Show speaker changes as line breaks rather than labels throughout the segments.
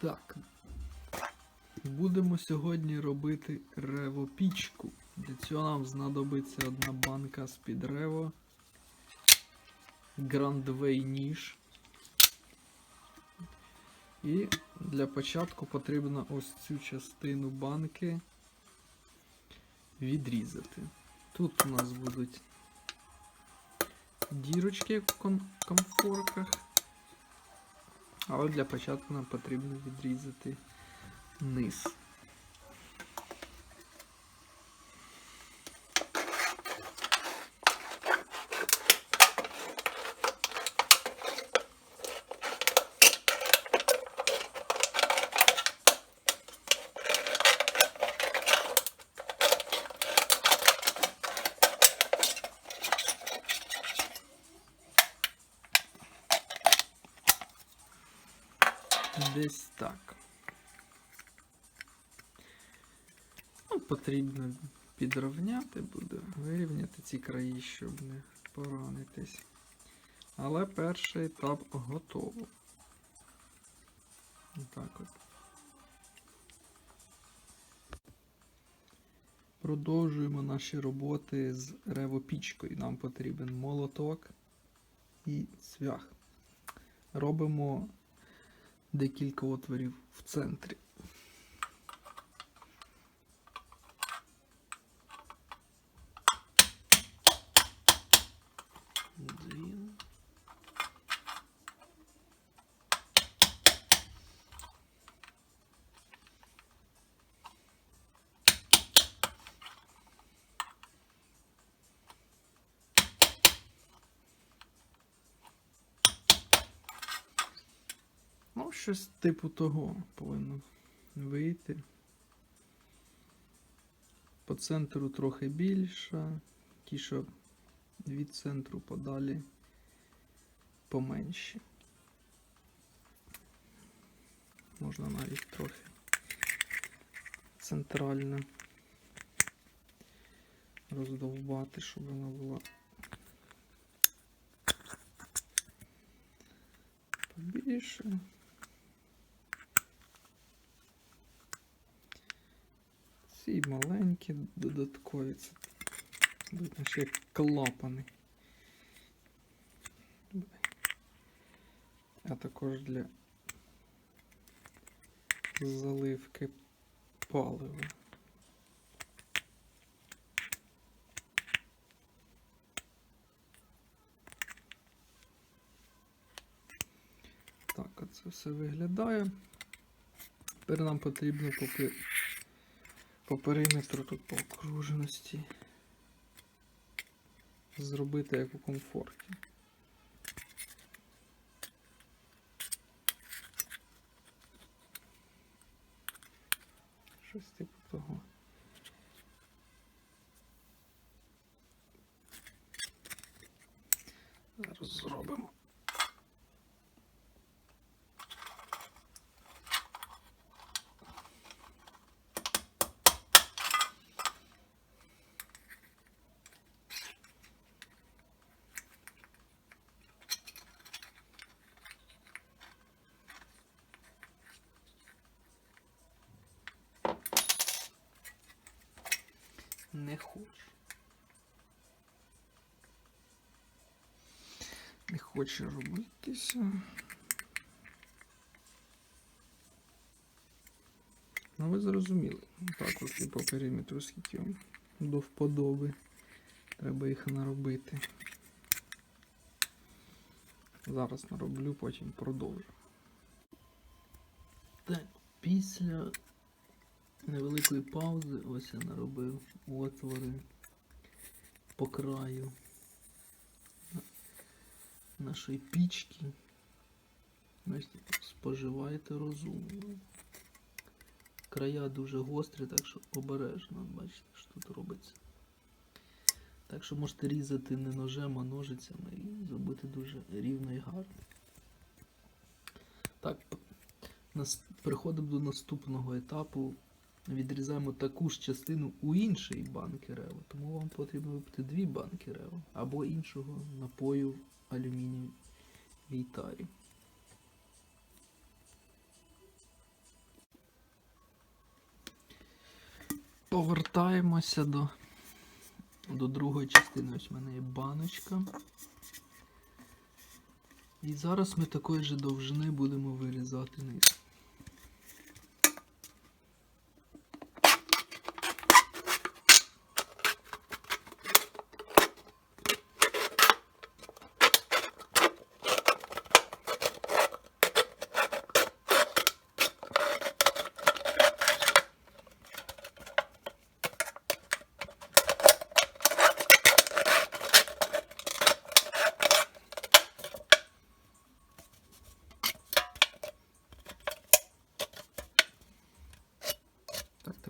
Так. Будемо сьогодні робити ревопічку. Для цього нам знадобиться одна банка з-під рево, грандвей ніж. І для початку потрібно ось цю частину банки відрізати. Тут у нас будуть дірочки в комфорках. Але для початку нам потрібно відрізати низ. Десь так. Ну, потрібно підровняти буде, вирівняти ці краї, щоб не поранитись. Але перший етап готово. Так от. Продовжуємо наші роботи з ревопічкою. Нам потрібен молоток і цвях. Робимо декілька отворів в центрі. Один. Ну, щось типу того повинно вийти. По центру трохи більше, ті, що від центру подалі поменші. Можна навіть трохи центрально роздовбати, щоб вона була побільше. Ці маленькі додаткові. Це будуть як клапани. А також для заливки палива. Так, оце все виглядає. Тепер нам потрібно поки по периметру тут по окруженості зробити як у комфорті. Щось типу того. Зараз зробимо. Не хочу. Не хоче робитися. Ну ви зрозуміли. Так і по периметру скільки до вподоби. Треба їх наробити. Зараз нароблю, потім продовжу. Так, після невеликої паузи ось я наробив отвори по краю нашої пічки. Ось споживайте розумно. Края дуже гострі, так що обережно, бачите, що тут робиться. Так що можете різати не ножем, а ножицями і зробити дуже рівно і гарно. Так, нас переходимо до наступного етапу відрізаємо таку ж частину у інший банки рева. Тому вам потрібно випити дві банки рева або іншого напою алюмінієвій тарі. Повертаємося до до другої частини. Ось в мене є баночка. І зараз ми такої ж довжини будемо вирізати низ.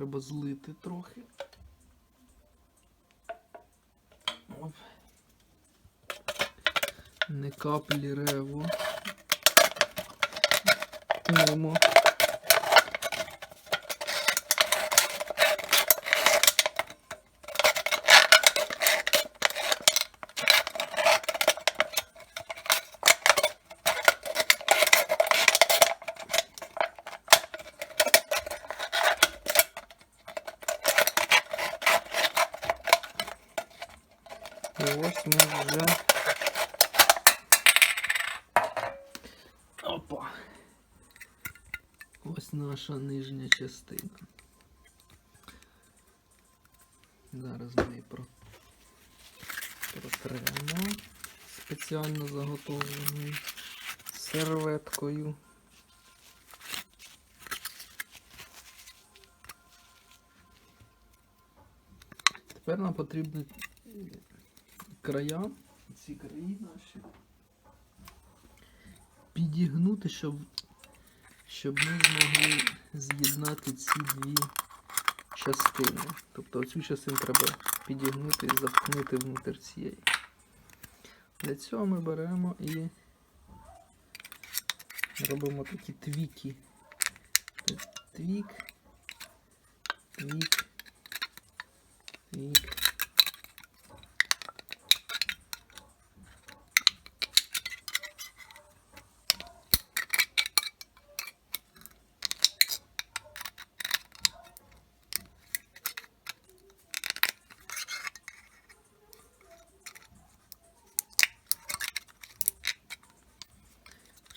Треба злити трохи. Оп. Не каплі реву. Мимо. І ось ми вже. Опа. Ось наша нижня частина. Зараз ми її про... протремо спеціально заготовленою серветкою. Тепер нам потрібно края, ці краї наші, підігнути, щоб, щоб ми змогли з'єднати ці дві частини. Тобто цю частину треба підігнути і запхнути внутрь цієї. Для цього ми беремо і робимо такі твіки. Твік, твік, твік.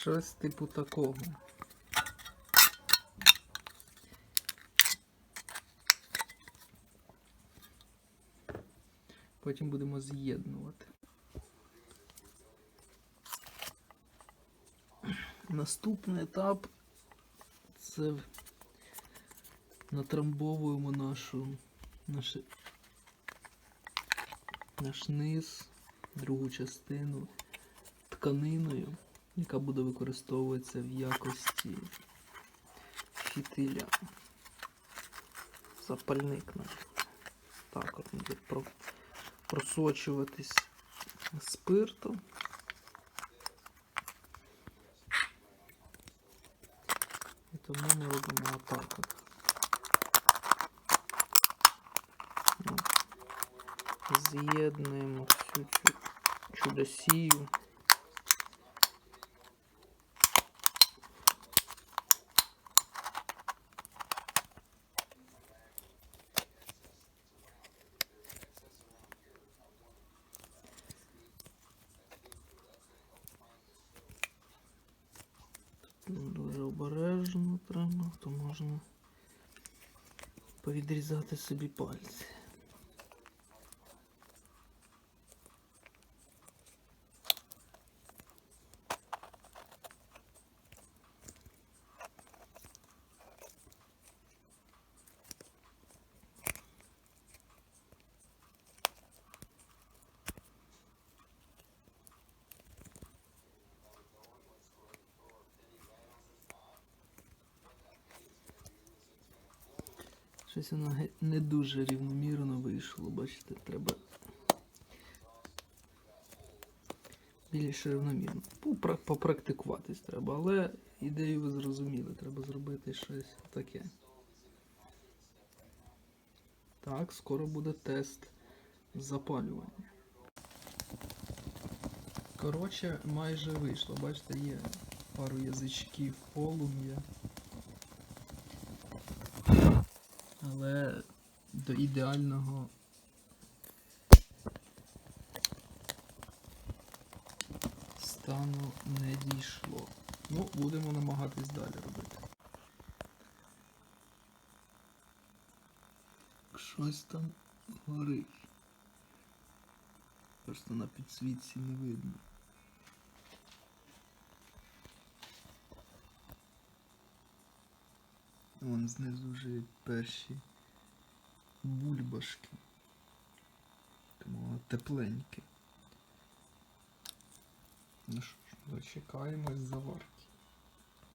Щось типу такого. Потім будемо з'єднувати. Наступний етап це натрамбовуємо нашу наше, наш низ, другу частину тканиною, яка буде використовуватися в якості фітиля. Запальник наш. Так от буде про, просочуватись спиртом. І тому ми робимо отак от. Ну, З'єднуємо всю цю чудосію. Дуже обережно треба, то можна повідрізати собі пальці. Щось воно не дуже рівномірно вийшло, бачите, треба більше рівномірно. Попрактикуватись треба, але ідею ви зрозуміли, треба зробити щось таке. Так, скоро буде тест запалювання. Коротше, майже вийшло. Бачите, є пару язичків полум'я. Але до ідеального стану не дійшло. Ну, будемо намагатись далі робити. Щось там горить. Просто на підсвітці не видно. Вон знизу вже перші бульбашки. Тому тепленькі. Ну що ж, дочекаємось заварки.